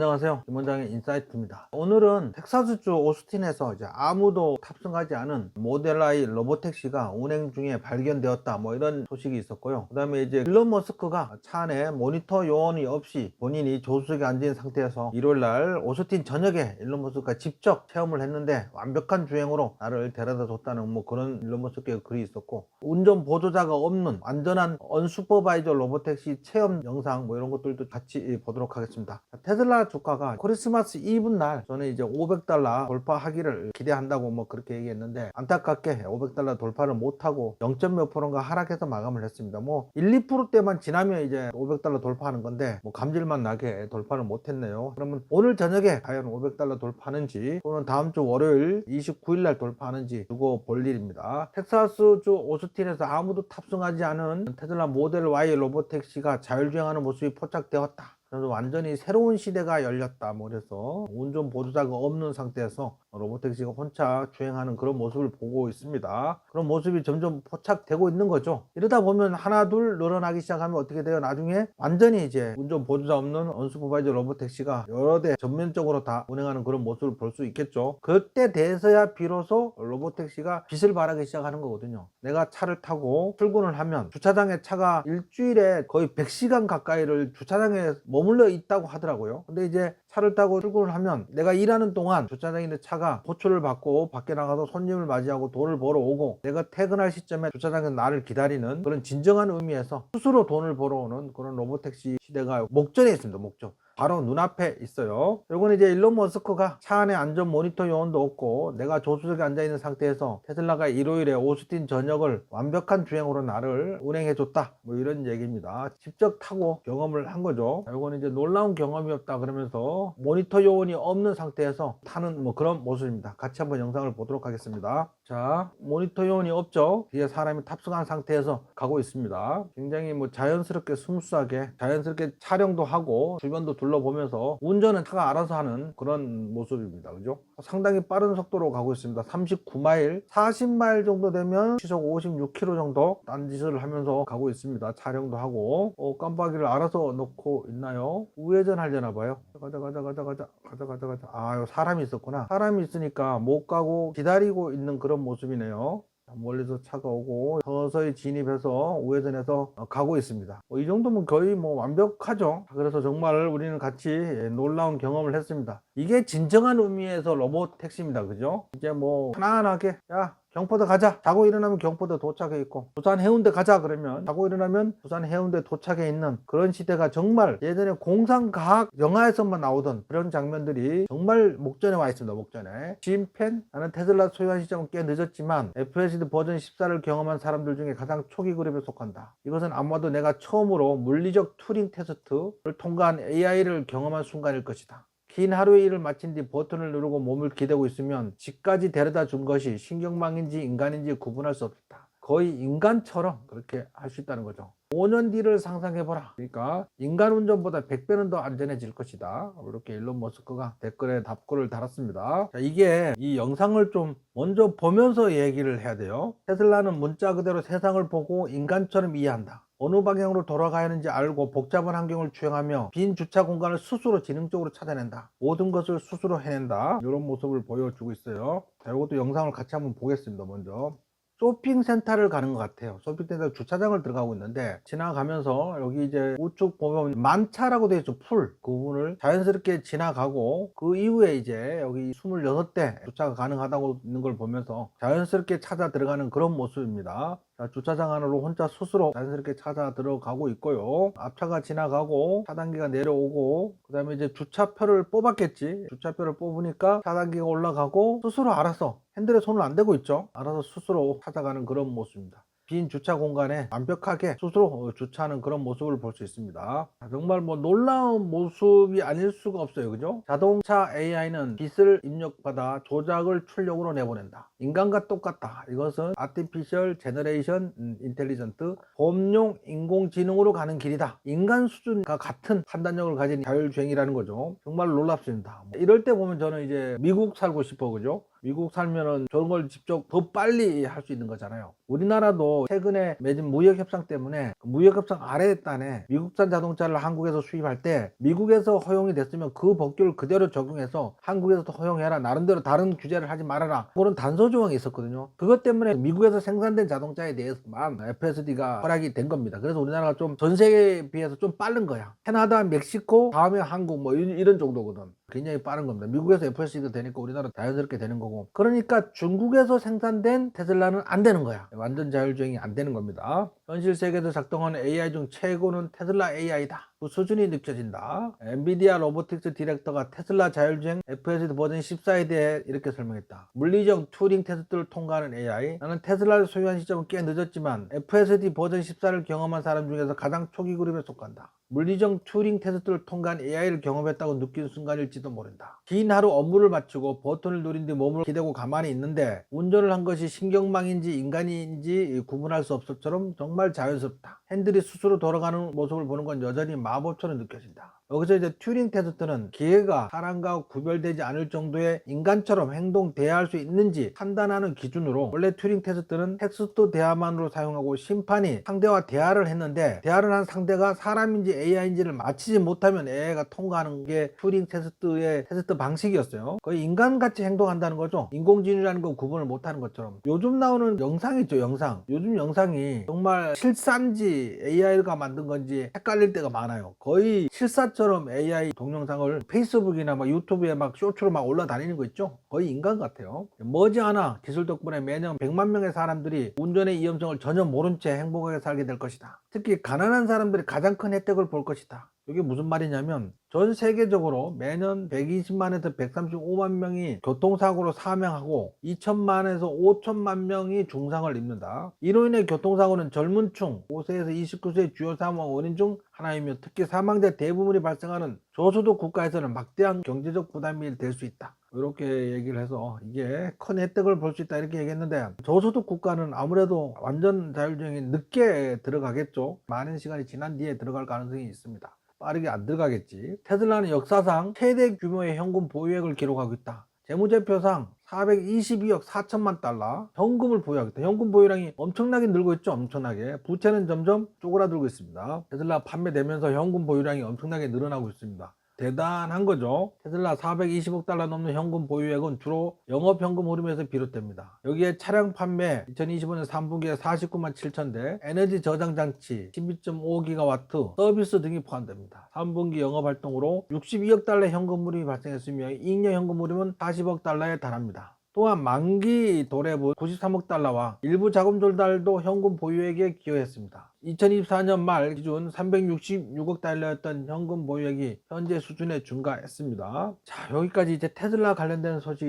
안녕하세요. 김원장의 인사이트입니다. 오늘은 텍사스주 오스틴에서 이제 아무도 탑승하지 않은 모델 I 로보택시가 운행 중에 발견되었다. 뭐 이런 소식이 있었고요. 그 다음에 이제 일론 머스크가 차 안에 모니터 요원이 없이 본인이 조수석에 앉은 상태에서 일요일 날 오스틴 저녁에 일론 머스크가 직접 체험을 했는데 완벽한 주행으로 나를 데려다 줬다는 뭐 그런 일론 머스크의 글이 있었고 운전 보조자가 없는 안전한 언슈퍼바이저 로보택시 체험 영상 뭐 이런 것들도 같이 보도록 하겠습니다. 테슬라 주가가 크리스마스 이브 날 저는 이제 500달러 돌파하기를 기대한다고 뭐 그렇게 얘기했는데 안타깝게 500달러 돌파를 못하고 0. 몇 프로인가 하락해서 마감을 했습니다. 뭐 1, 2%대만 지나면 이제 500달러 돌파하는 건데 뭐 감질만 나게 돌파를 못했네요. 그러면 오늘 저녁에 과연 500달러 돌파하는지 또는 다음 주 월요일 29일 날 돌파하는지 두고 볼 일입니다. 텍사스주 오스틴에서 아무도 탑승하지 않은 테슬라 모델 Y 로보택시가 자율주행하는 모습이 포착되었다. 그래서 완전히 새로운 시대가 열렸다. 뭐 그래서 운전 보조자가 없는 상태에서 로보택시가 혼자 주행하는 그런 모습을 보고 있습니다. 그런 모습이 점점 포착되고 있는 거죠. 이러다 보면 하나 둘 늘어나기 시작하면 어떻게 돼요? 나중에 완전히 이제 운전 보조자 없는 언수퍼바이저 로보택시가 여러 대 전면적으로 다 운행하는 그런 모습을 볼 수 있겠죠. 그때 돼서야 비로소 로보택시가 빛을 발하기 시작하는 거거든요. 내가 차를 타고 출근을 하면 주차장에 차가 일주일에 거의 100시간 가까이를 주차장에 머물러 있다고 하더라고요. 근데 이제 차를 타고 출근을 하면 내가 일하는 동안 주차장에 있는 차가 호출을 받고 밖에 나가서 손님을 맞이하고 돈을 벌어 오고 내가 퇴근할 시점에 주차장에서 나를 기다리는 그런 진정한 의미에서 스스로 돈을 벌어오는 그런 로보택시 시대가 목전에 있습니다. 목전. 바로 눈앞에 있어요. 요건 이제 일론 머스크가 차 안에 안전 모니터 요원도 없고 내가 조수석에 앉아 있는 상태에서 테슬라가 일요일에 오스틴 저녁을 완벽한 주행으로 나를 운행해 줬다. 뭐 이런 얘기입니다. 직접 타고 경험을 한 거죠. 요건 이제 놀라운 경험이었다 그러면서 모니터 요원이 없는 상태에서 타는 뭐 그런 모습입니다. 같이 한번 영상을 보도록 하겠습니다. 자, 모니터 요원이 없죠. 뒤에 사람이 탑승한 상태에서 가고 있습니다. 굉장히 뭐 자연스럽게 스무스하게 자연스럽게 촬영도 하고 주변도 둘러보면서 운전은 차가 알아서 하는 그런 모습입니다. 그죠? 상당히 빠른 속도로 가고 있습니다. 39마일, 40마일 정도 되면 시속 56km 정도 딴짓을 하면서 가고 있습니다. 촬영도 하고 어, 깜빡이를 알아서 놓고 있나요? 우회전 하려나 봐요. 가자 가자 가자 가자 가자 가자 가자. 아, 사람이 있었구나. 사람이 있으니까 못 가고 기다리고 있는 그런 모습이네요. 멀리서 차가 오고 서서히 진입해서 우회전해서 어, 가고 있습니다. 뭐이 정도면 거의 뭐 완벽하죠. 그래서 정말 우리는 같이 놀라운 경험을 했습니다. 이게 진정한 의미에서 로봇 택시입니다. 그죠? 이제 뭐 편안하게 야 경포대 가자. 자고 일어나면 경포대 도착해 있고 부산 해운대 가자 그러면 자고 일어나면 부산 해운대 도착해 있는 그런 시대가 정말 예전에 공상과학 영화에서만 나오던 그런 장면들이 정말 목전에 와 있습니다. 목전에. 진펜 나는 테슬라 소유한 시점은 꽤 늦었지만 FSD 버전 14를 경험한 사람들 중에 가장 초기 그룹에 속한다. 이것은 아마도 내가 처음으로 물리적 투링 테스트를 통과한 AI를 경험한 순간일 것이다. 긴 하루의 일을 마친 뒤 버튼을 누르고 몸을 기대고 있으면 집까지 데려다 준 것이 신경망인지 인간인지 구분할 수 없다. 거의 인간처럼 그렇게 할 수 있다는 거죠. 5년 뒤를 상상해보라. 그러니까 인간 운전보다 100배는 더 안전해질 것이다. 이렇게 일론 머스크가 댓글에 답글을 달았습니다. 자, 이게 이 영상을 좀 먼저 보면서 얘기를 해야 돼요. 테슬라는 문자 그대로 세상을 보고 인간처럼 이해한다. 어느 방향으로 돌아가야 하는지 알고 복잡한 환경을 주행하며 빈 주차 공간을 스스로 지능적으로 찾아낸다. 모든 것을 스스로 해낸다. 이런 모습을 보여주고 있어요. 자, 이것도 영상을 같이 한번 보겠습니다. 먼저. 쇼핑센터를 가는 것 같아요. 쇼핑센터 주차장을 들어가고 있는데 지나가면서 여기 이제 우측 보면 만차라고 되어 있죠. 풀. 그 부분을 자연스럽게 지나가고 그 이후에 이제 여기 26대 주차가 가능하다고 있는 걸 보면서 자연스럽게 찾아 들어가는 그런 모습입니다. 자, 주차장 안으로 혼자 스스로 자연스럽게 찾아 들어가고 있고요. 앞차가 지나가고 차단기가 내려오고 그 다음에 이제 주차표를 뽑았겠지. 주차표를 뽑으니까 차단기가 올라가고 스스로 알아서 핸들에 손을 안 대고 있죠. 알아서 스스로 찾아가는 그런 모습입니다. 빈 주차 공간에 완벽하게 스스로 주차하는 그런 모습을 볼 수 있습니다. 정말 뭐 놀라운 모습이 아닐 수가 없어요. 그죠? 자동차 AI는 빛을 입력받아 조작을 출력으로 내보낸다. 인간과 똑같다. 이것은 Artificial Generation Intelligent 범용 인공지능으로 가는 길이다. 인간 수준과 같은 판단력을 가진 자율주행이라는 거죠. 정말 놀랍습니다. 이럴 때 보면 저는 이제 미국 살고 싶어 그죠? 미국 살면은 저런 걸 직접 더 빨리 할 수 있는 거잖아요. 우리나라도 최근에 맺은 무역 협상 때문에 그 무역 협상 아래 단에 미국산 자동차를 한국에서 수입할 때 미국에서 허용이 됐으면 그 법규를 그대로 적용해서 한국에서도 허용해라. 나름대로 다른 규제를 하지 말아라. 그런 단서 조항이 있었거든요. 그것 때문에 미국에서 생산된 자동차에 대해서만 FSD가 허락이 된 겁니다. 그래서 우리나라가 좀 전 세계에 비해서 좀 빠른 거야. 캐나다, 멕시코, 다음에 한국 뭐 이- 이런 정도거든. 굉장히 빠른 겁니다. 미국에서 FSD가 되니까 우리나라 자연스럽게 되는 거고. 그러니까 중국에서 생산된 테슬라는 안 되는 거야. 완전 자율주행이 안 되는 겁니다. 현실 세계에서 작동하는 AI 중 최고는 테슬라 AI다. 그 수준이 느껴진다. 엔비디아 로보틱스 디렉터가 테슬라 자율주행 FSD 버전 14에 대해 이렇게 설명했다. 물리적 튜링 테스트를 통과하는 AI. 나는 테슬라를 소유한 시점은 꽤 늦었지만 FSD 버전 14를 경험한 사람 중에서 가장 초기 그룹에 속한다. 물리적 튜링 테스트를 통과한 AI를 경험했다고 느낀 순간일지도 모른다. 긴 하루 업무를 마치고 버튼을 누린 뒤 몸을 기대고 가만히 있는데 운전을 한 것이 신경망인지 인간인지 구분할 수 없을처럼 정말 자연스럽다. 핸들이 스스로 돌아가는 모습을 보는 건 여전히 마법처럼 느껴진다. 여기서 이제 튜링 테스트는 기계가 사람과 구별되지 않을 정도의 인간처럼 행동 대화할 수 있는지 판단하는 기준으로 원래 튜링 테스트는 텍스트 대화만으로 사용하고 심판이 상대와 대화를 했는데 대화를 한 상대가 사람인지 AI인지를 맞히지 못하면 AI가 통과하는 게 튜링 테스트의 테스트 방식이었어요. 거의 인간같이 행동한다는 거죠. 인공지능이라는 건 구분을 못하는 것처럼. 요즘 나오는 영상 있죠, 영상. 요즘 영상이 정말 실사인지 AI가 만든 건지 헷갈릴 때가 많아요. 거의 실사 처럼 AI 동영상을 페이스북이나 막 유튜브에 막 쇼츠로 막 올라다니는 거 있죠? 거의 인간 같아요. 머지않아 기술 덕분에 매년 100만 명의 사람들이 운전의 위험성을 전혀 모른 채 행복하게 살게 될 것이다. 특히 가난한 사람들이 가장 큰 혜택을 볼 것이다. 이게 무슨 말이냐면 전 세계적으로 매년 120만에서 135만 명이 교통사고로 사망하고 2천만에서 5천만 명이 중상을 입는다. 이로 인해 교통사고는 젊은 층 5세에서 29세의 주요 사망 원인 중 하나이며 특히 사망자 대부분이 발생하는 저소득 국가에서는 막대한 경제적 부담이 될 수 있다. 이렇게 얘기를 해서 이게 큰 혜택을 볼 수 있다 이렇게 얘기했는데 저소득 국가는 아무래도 완전 자율주행이 늦게 들어가겠죠. 많은 시간이 지난 뒤에 들어갈 가능성이 있습니다. 빠르게 안 들어가겠지. 테슬라는 역사상 최대 규모의 현금 보유액을 기록하고 있다. 재무제표상 422억 4천만 달러 현금을 보유하겠다. 현금 보유량이 엄청나게 늘고 있죠. 엄청나게. 부채는 점점 쪼그라들고 있습니다. 테슬라 판매되면서 현금 보유량이 엄청나게 늘어나고 있습니다. 대단한 거죠. 테슬라 420억 달러 넘는 현금 보유액은 주로 영업현금 흐름에서 비롯됩니다. 여기에 차량 판매 2025년 3분기에 49만 7천 대, 에너지 저장 장치 12.5기가와트, 서비스 등이 포함됩니다. 3분기 영업 활동으로 62억 달러의 현금 흐름이 발생했으며 이익년 현금 흐름은 40억 달러에 달합니다. 또한 만기 도래부 93억 달러와 일부 자금 조달도 현금 보유액에 기여했습니다. 2024년 말 기준 366억 달러였던 현금 보유액이 현재 수준에 증가했습니다. 자, 여기까지 이제 테슬라 관련된 소식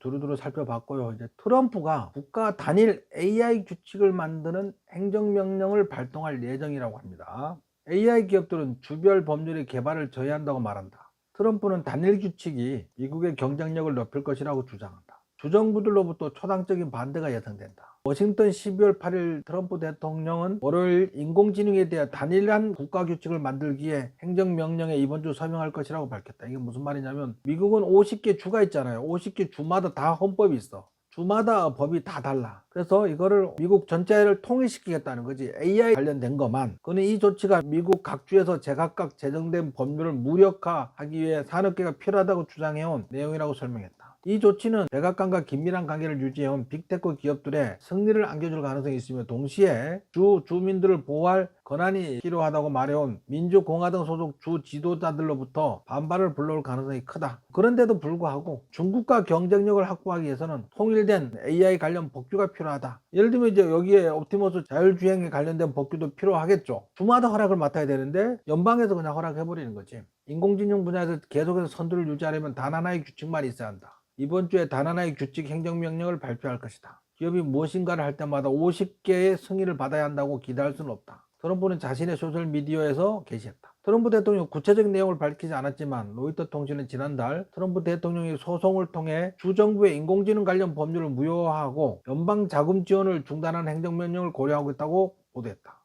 두루두루 살펴봤고요. 이제 트럼프가 국가 단일 AI 규칙을 만드는 행정명령을 발동할 예정이라고 합니다. AI 기업들은 주별 법률의 개발을 저해한다고 말한다. 트럼프는 단일 규칙이 미국의 경쟁력을 높일 것이라고 주장한다. 주정부들로부터 초당적인 반대가 예상된다. 워싱턴 12월 8일 트럼프 대통령은 월요일 인공지능에 대해 단일한 국가 규칙을 만들기에 행정명령에 이번 주 서명할 것이라고 밝혔다. 이게 무슨 말이냐면 미국은 50개 주가 있잖아요. 50개 주마다 다 헌법이 있어. 주마다 법이 다 달라. 그래서 이거를 미국 전체를 통일시키겠다는 거지. AI 관련된 것만. 그는 이 조치가 미국 각 주에서 제각각 제정된 법률을 무력화하기 위해 산업계가 필요하다고 주장해온 내용이라고 설명했다. 이 조치는 백악관과 긴밀한 관계를 유지해온 빅테크 기업들의 승리를 안겨줄 가능성이 있으며 동시에 주 주민들을 보호할 권한이 필요하다고 말해온 민주공화당 소속 주 지도자들로부터 반발을 불러올 가능성이 크다. 그런데도 불구하고 중국과 경쟁력을 확보하기 위해서는 통일된 AI 관련 법규가 필요하다. 예를 들면 이제 여기에 옵티머스 자율주행에 관련된 법규도 필요하겠죠. 주마다 허락을 맡아야 되는데 연방에서 그냥 허락해버리는 거지. 인공지능 분야에서 계속해서 선두를 유지하려면 단 하나의 규칙만 있어야 한다. 이번 주에 단 하나의 규칙 행정명령을 발표할 것이다. 기업이 무엇인가를 할 때마다 50개의 승인을 받아야 한다고 기대할 수는 없다. 트럼프는 자신의 소셜미디어에서 게시했다. 트럼프 대통령 구체적인 내용을 밝히지 않았지만 로이터 통신은 지난달 트럼프 대통령이 소송을 통해 주정부의 인공지능 관련 법률을 무효화하고 연방 자금 지원을 중단한 행정명령을 고려하고 있다고 보도했다.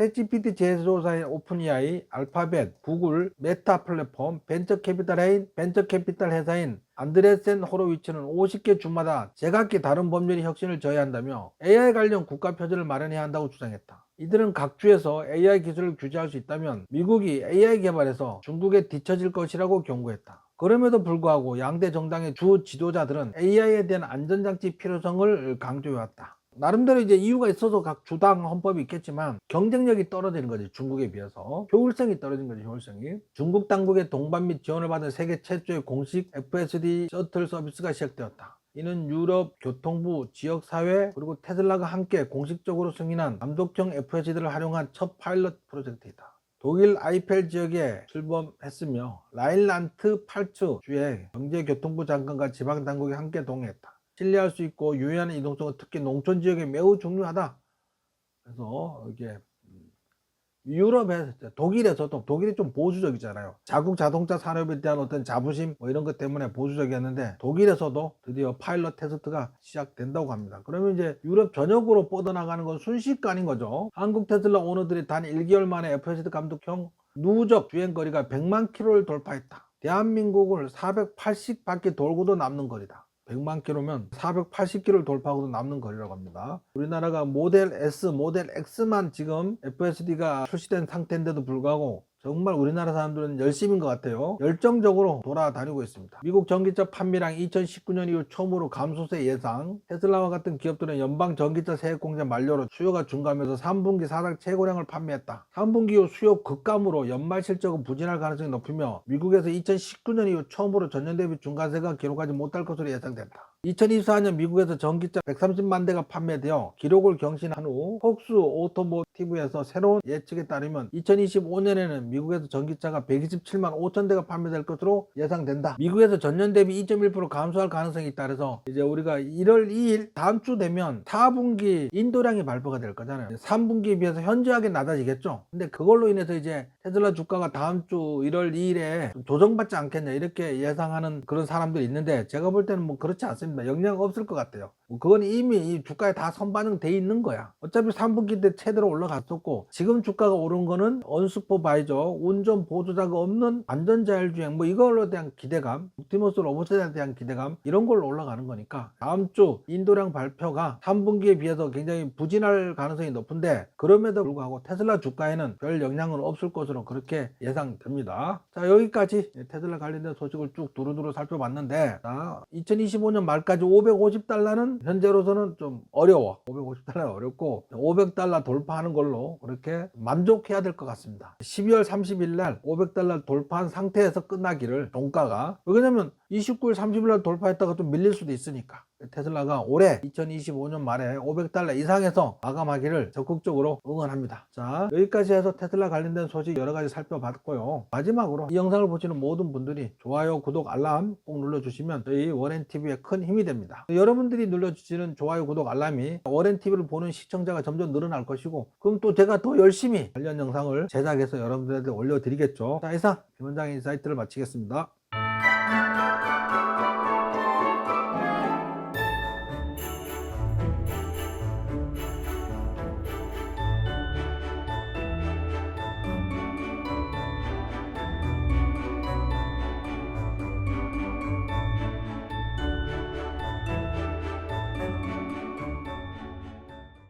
챗GPT 제조사인 오픈AI, 알파벳, 구글, 메타 플랫폼, 벤처 캐피탈 회인, 벤처 캐피탈 회사인 안드레센 호로위츠는 50개 주마다 제각기 다른 법률의 혁신을 저해한다며 AI 관련 국가 표준을 마련해야 한다고 주장했다. 이들은 각 주에서 AI 기술을 규제할 수 있다면 미국이 AI 개발에서 중국에 뒤처질 것이라고 경고했다. 그럼에도 불구하고 양대 정당의 주 지도자들은 AI에 대한 안전장치 필요성을 강조해왔다. 나름대로 이제 이유가 있어서 각 주당 헌법이 있겠지만 경쟁력이 떨어지는 거지 중국에 비해서 효율성이 떨어진 거지 효율성이 중국 당국의 동반 및 지원을 받은 세계 최초의 공식 FSD 셔틀 서비스가 시작되었다. 이는 유럽 교통부, 지역사회 그리고 테슬라가 함께 공식적으로 승인한 감독형 FSD를 활용한 첫 파일럿 프로젝트이다. 독일 아이펠 지역에 출범했으며 라인란트 팔츠 주의 경제교통부 장관과 지방당국이 함께 동행했다. 신뢰할 수 있고 유효한 이동성은 특히 농촌 지역에 매우 중요하다. 그래서 이게 음, 유럽에 독일에서도 독일이 좀 보수적이잖아요. 자국 자동차 산업에 대한 어떤 자부심 뭐 이런 것 때문에 보수적이었는데 독일에서도 드디어 파일럿 테스트가 시작된다고 합니다. 그러면 이제 유럽 전역으로 뻗어나가는 건 순식간인 거죠. 한국 테슬라 오너들이 단 1개월 만에 FSD 감독형 누적 주행거리가 100만 킬로를 돌파했다. 대한민국을 480바퀴 돌고도 남는 거리다. 100만 킬로면 480킬로를 돌파하고도 남는 거리라고 합니다. 우리나라가 모델 S, 모델 X만 지금 FSD가 출시된 상태인데도 불구하고 정말 우리나라 사람들은 열심인 것 같아요. 열정적으로 돌아다니고 있습니다. 미국 전기차 판매량 2019년 이후 처음으로 감소세 예상. 테슬라와 같은 기업들은 연방 전기차 세액 공제 만료로 수요가 증가하면서 3분기 사상 최고량을 판매했다. 3분기 후 수요 급감으로 연말 실적은 부진할 가능성이 높으며 미국에서 2019년 이후 처음으로 전년 대비 중간세가 기록하지 못할 것으로 예상된다. 2024년 미국에서 전기차 130만 대가 판매되어 기록을 경신한 후 폭스 오토모티브에서 새로운 예측에 따르면 2025년에는 미국에서 전기차가 127만 5천 대가 판매될 것으로 예상된다. 미국에서 전년 대비 2.1% 감소할 가능성이. 그래서 이제 우리가 1월 2일 다음 주 되면 4분기 인도량이 발표가 될 거잖아요. 3분기에 비해서 현저하게 낮아지겠죠. 근데 그걸로 인해서 이제 테슬라 주가가 다음 주 1월 2일에 조정받지 않겠냐 이렇게 예상하는 그런 사람들이 있는데 제가 볼 때는 뭐 그렇지 않습니다. 영향 없을 것 같아요. 뭐 그건 이미 이 주가에 다 선반영돼 있는 거야. 어차피 3분기 때 최대로 올라갔었고 지금 주가가 오른 거는 언슈퍼바이저 운전 보조자가 없는 안전자율주행 뭐 이걸로 대한 기대감 옵티머스 로봇에 대한 기대감 이런 걸로 올라가는 거니까 다음 주 인도량 발표가 3분기에 비해서 굉장히 부진할 가능성이 높은데 그럼에도 불구하고 테슬라 주가에는 별 영향은 없을 것으로 그렇게 예상됩니다. 자 여기까지 테슬라 관련된 소식을 쭉 두루두루 살펴봤는데 자 2025년 말까지 550달러는 현재로서는 좀 어려워. 550달러는 어렵고 500달러 돌파하는 걸로 그렇게 만족해야 될 것 같습니다. 12월 30일 날 500달러 돌파한 상태에서 끝나기를 종가가. 왜냐면 29일 30일 날 돌파했다가 좀 밀릴 수도 있으니까 테슬라가 올해 2025년 말에 500달러 이상에서 마감하기를 적극적으로 응원합니다. 자, 여기까지 해서 테슬라 관련된 소식 여러 가지 살펴봤고요. 마지막으로 이 영상을 보시는 모든 분들이 좋아요, 구독, 알람 꼭 눌러주시면 저희 워렌TV에 큰 힘이 됩니다. 여러분들이 눌러주시는 좋아요, 구독, 알람이 워렌TV를 보는 시청자가 점점 늘어날 것이고 그럼 또 제가 더 열심히 관련 영상을 제작해서 여러분들한테 올려드리겠죠. 자, 이상 김원장의 인사이트를 마치겠습니다.